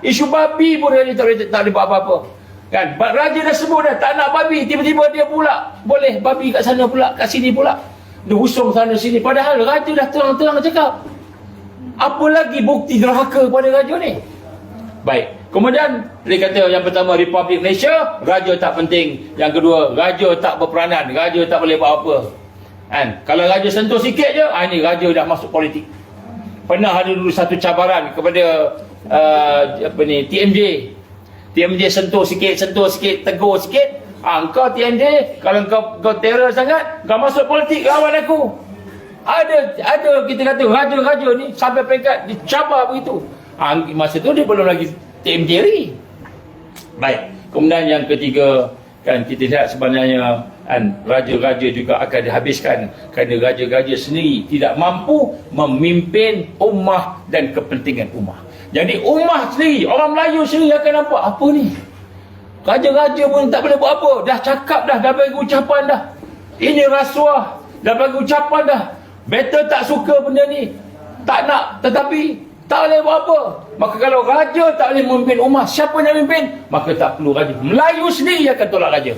Isu babi pun dia tak boleh tak boleh buat apa-apa. Kan? Raja dah sebut dah tak nak babi, tiba-tiba dia pula boleh babi kat sana pula, kat sini pula. Dia husung sana sini padahal raja dah terang-terang cakap. Apa lagi bukti derhaka pada raja ni? Baik. Kemudian dia kata yang pertama Republik Malaysia, raja tak penting. Yang kedua, raja tak berperanan, raja tak boleh buat apa. Kan? Kalau raja sentuh sikit je, ah ini raja dah masuk politik. Pernah ada dulu satu cabaran kepada uh, apa ni TMJ. TMJ sentuh sikit, sentuh sikit, tegur sikit. Ah, kau TMJ, kalau kau kau terror sangat, kau masuk politik lawan aku. Ada ada kita kata raja-raja ni sampai peringkat dicabar begitu. Ah, masa tu dia belum lagi TMJ lagi. Baik. Kemudian yang ketiga kan kita lihat sebenarnya kan raja-raja juga akan dihabiskan kerana raja-raja sendiri tidak mampu memimpin ummah dan kepentingan ummah. Jadi ummah sendiri, orang Melayu sendiri akan nampak apa ni? Raja-raja pun tak boleh buat apa. Dah cakap dah, dah bagi ucapan dah. Ini rasuah. Dah bagi ucapan dah. Better tak suka benda ni. Tak nak. Tetapi tak boleh buat apa. Maka kalau raja tak boleh memimpin ummah, siapa yang memimpin? Maka tak perlu raja. Melayu sendiri akan tolak raja.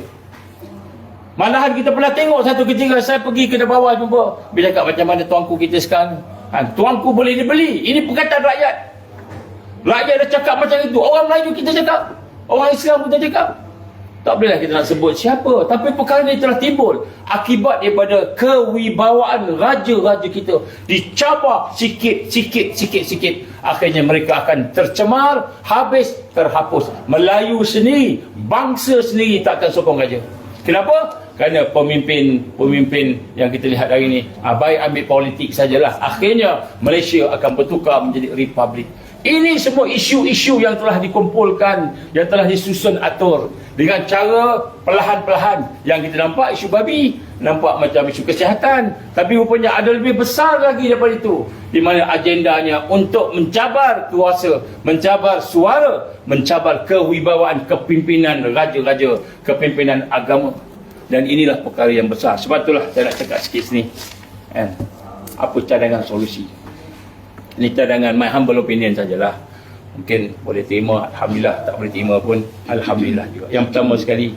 Malahan kita pernah tengok satu ketika saya pergi ke bawah jumpa. Bila cakap macam mana tuanku kita sekarang. Ha, tuanku boleh dibeli. Ini perkataan rakyat. Rakyat dah cakap macam itu. Orang Melayu kita cakap. Orang Islam kita cakap. Tak bolehlah kita nak sebut siapa. Tapi perkara ini telah timbul. Akibat daripada kewibawaan raja-raja kita. Dicabar sikit, sikit, sikit, sikit. Akhirnya mereka akan tercemar, habis, terhapus. Melayu sendiri, bangsa sendiri tak akan sokong raja. Kenapa? Kerana pemimpin-pemimpin yang kita lihat hari ini ah, baik ambil politik sajalah. Akhirnya Malaysia akan bertukar menjadi republik. Ini semua isu-isu yang telah dikumpulkan, yang telah disusun atur dengan cara perlahan-perlahan. Yang kita nampak isu babi, nampak macam isu kesihatan, tapi rupanya ada lebih besar lagi daripada itu. Di mana agendanya untuk mencabar kuasa, mencabar suara, mencabar kewibawaan kepimpinan raja-raja, kepimpinan agama. Dan inilah perkara yang besar. Sebab itulah saya nak cakap sikit sini. Kan? Apa cadangan solusi? Ini cadangan my humble opinion sajalah. Mungkin boleh terima, Alhamdulillah. Tak boleh terima pun, Alhamdulillah juga. Yang pertama sekali,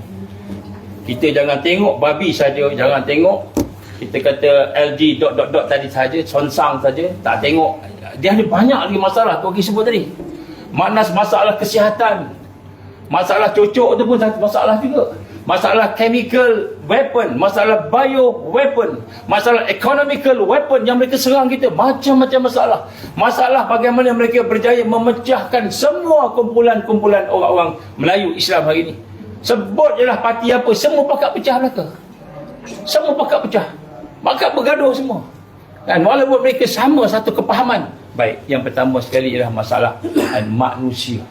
kita jangan tengok babi saja, jangan tengok kita kata LG dot dot dot tadi saja, sonsang saja, tak tengok. Dia ada banyak lagi masalah tu sebut tadi. Makna masalah kesihatan, masalah cocok tu pun satu masalah juga masalah chemical weapon, masalah bio weapon, masalah economical weapon yang mereka serang kita, macam-macam masalah. Masalah bagaimana mereka berjaya memecahkan semua kumpulan-kumpulan orang-orang Melayu Islam hari ini. Sebut je lah parti apa, semua pakat pecah belaka. Semua pakat pecah. Pakat bergaduh semua. Dan walaupun mereka sama satu kepahaman. Baik, yang pertama sekali ialah masalah manusia.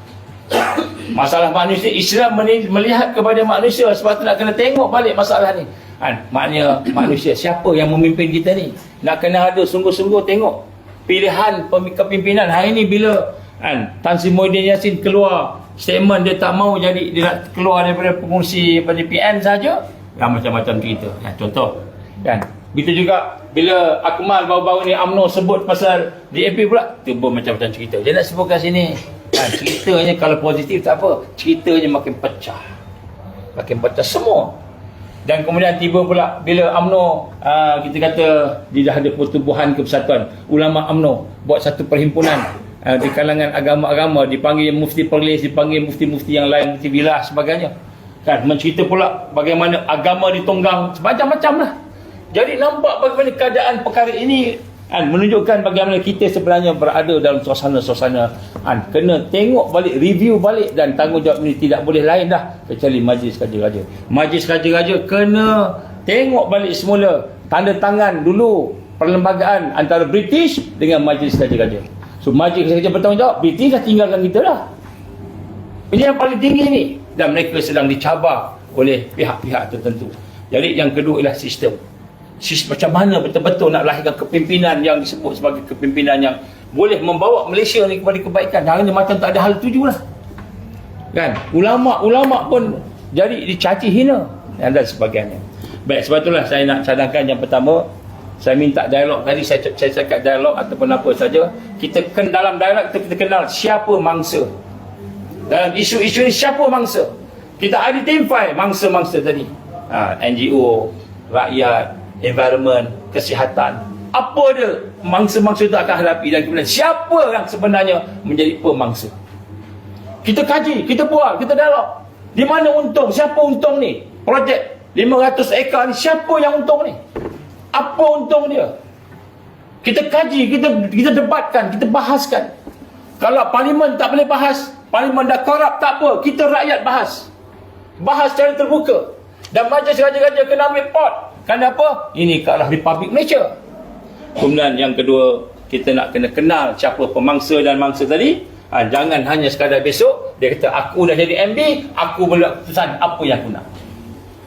Masalah manusia Islam melihat kepada manusia sebab tu nak kena tengok balik masalah ni. Kan? Maknanya manusia siapa yang memimpin kita ni? Nak kena ada sungguh-sungguh tengok pilihan kepimpinan hari ni bila kan Tan Sri Muhyiddin Yassin keluar statement dia tak mau jadi dia nak keluar daripada pengungsi pada PN saja yang macam-macam cerita. Ya, contoh kan Begitu juga bila Akmal baru-baru ni UMNO sebut pasal DAP pula, tu pun macam-macam cerita. Dia nak sebutkan sini. Kan, ceritanya kalau positif tak apa. Ceritanya makin pecah. Makin pecah semua. Dan kemudian tiba pula bila UMNO uh, kita kata dia dah ada pertubuhan kebersatuan. Ulama UMNO buat satu perhimpunan uh, di kalangan agama-agama dipanggil mufti perlis, dipanggil mufti-mufti yang lain, mufti bilah sebagainya. Kan mencerita pula bagaimana agama ditunggang semacam-macam lah. Jadi nampak bagaimana keadaan perkara ini kan, menunjukkan bagaimana kita sebenarnya berada dalam suasana-suasana kan, kena tengok balik, review balik dan tanggungjawab ini tidak boleh lain dah kecuali Majlis Kaji Raja. Majlis Kaji Raja kena tengok balik semula tanda tangan dulu perlembagaan antara British dengan Majlis Kaji Raja. So Majlis Kaji Raja bertanggungjawab, British dah tinggalkan kita dah. Ini yang paling tinggi ni dan mereka sedang dicabar oleh pihak-pihak tertentu. Jadi yang kedua ialah sistem macam mana betul-betul nak lahirkan kepimpinan yang disebut sebagai kepimpinan yang boleh membawa Malaysia ni kepada kebaikan. Ni macam tak ada hal tuju lah. Kan? Ulama-ulama pun jadi dicaci hina dan sebagainya. Baik, sebab itulah saya nak cadangkan yang pertama saya minta dialog tadi saya saya cakap dialog ataupun apa saja kita ken dalam dialog kita, kita kenal siapa mangsa dalam isu-isu ini siapa mangsa kita identify mangsa-mangsa tadi ha, NGO rakyat environment kesihatan. Apa dia mangsa-mangsa itu akan hadapi dan kemudian siapa yang sebenarnya menjadi pemangsa? Kita kaji, kita buat, kita dialog. Di mana untung, siapa untung ni? Projek 500 ekar ni siapa yang untung ni? Apa untung dia? Kita kaji, kita kita debatkan, kita bahaskan. Kalau parlimen tak boleh bahas parlimen dah korup tak apa. Kita rakyat bahas. Bahas secara terbuka. Dan majlis raja-raja kena ambil pot kerana apa? ini ke arah Republik Malaysia. Kemudian yang kedua kita nak kena kenal siapa pemangsa dan mangsa tadi. Ha, jangan hanya sekadar besok dia kata aku dah jadi MB aku boleh keputusan apa yang aku nak.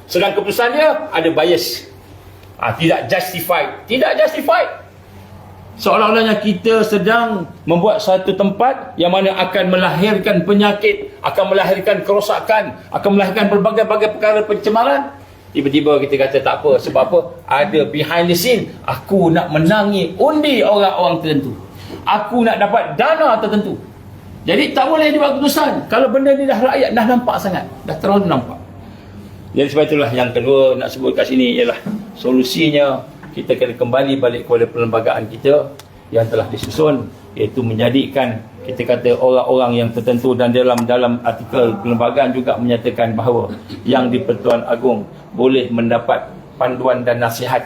Sedang keputusan dia ada bias. Ha, tidak justified. Tidak justified. Seolah-olahnya kita sedang membuat satu tempat yang mana akan melahirkan penyakit akan melahirkan kerosakan akan melahirkan berbagai-bagai perkara pencemaran tiba-tiba kita kata tak apa sebab apa? Ada behind the scene aku nak menangi undi orang-orang tertentu. Aku nak dapat dana tertentu. Jadi tak boleh dibuat keputusan. Kalau benda ni dah rakyat dah nampak sangat. Dah terlalu nampak. Jadi sebab itulah yang kedua nak sebut kat sini ialah solusinya kita kena kembali balik kepada perlembagaan kita yang telah disusun iaitu menjadikan kita kata orang-orang yang tertentu dan dalam dalam artikel perlembagaan juga menyatakan bahawa yang di Pertuan Agong boleh mendapat panduan dan nasihat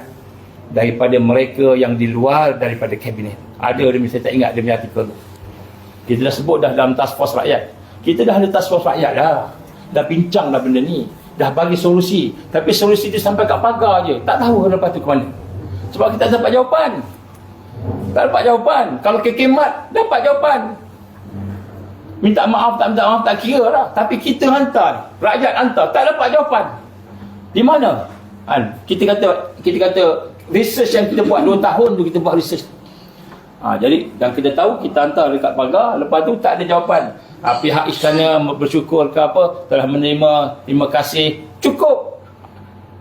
daripada mereka yang di luar daripada kabinet. Ada dia saya tak ingat punya artikel tu. Kita dah sebut dah dalam task force rakyat. Kita dah ada task force rakyat dah. Dah bincang dah benda ni. Dah bagi solusi. Tapi solusi tu sampai kat pagar je. Tak tahu lepas tu ke mana. Sebab kita dapat jawapan. Tak dapat jawapan. Kalau ke kemat, dapat jawapan. Minta maaf, tak minta maaf, tak kira lah. Tapi kita hantar. Rakyat hantar. Tak dapat jawapan. Di mana? Han, kita kata kita kata research yang kita buat 2 tahun tu kita buat research. Ha, jadi yang kita tahu kita hantar dekat pagar lepas tu tak ada jawapan. Ha, pihak istana bersyukur ke apa telah menerima terima kasih cukup.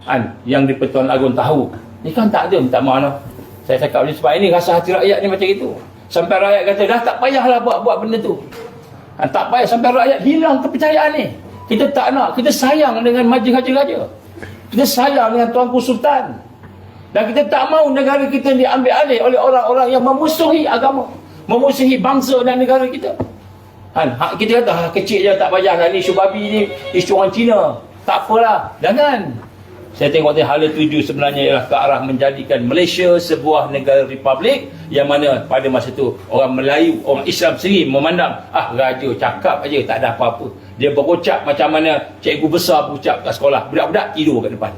Han, yang di Pertuan Agong tahu Ni kan tak ada minta maaf lah. Saya cakap ni sebab ini rasa hati rakyat ni macam itu. Sampai rakyat kata dah tak payahlah buat buat benda tu. Ha, tak payah sampai rakyat hilang kepercayaan ni. Kita tak nak, kita sayang dengan majlis raja-raja. Kita sayang dengan Tuanku Sultan. Dan kita tak mahu negara kita diambil alih oleh orang-orang yang memusuhi agama. Memusuhi bangsa dan negara kita. Ha, kita kata ha, kecil je tak payahlah ni isu babi ni, isu orang Cina. Tak apalah, jangan. Saya tengok tadi hala tuju sebenarnya ialah ke arah menjadikan Malaysia sebuah negara republik yang mana pada masa itu orang Melayu, orang Islam sendiri memandang ah raja cakap aja tak ada apa-apa. Dia berucap macam mana cikgu besar berucap kat sekolah. Budak-budak tidur kat depan.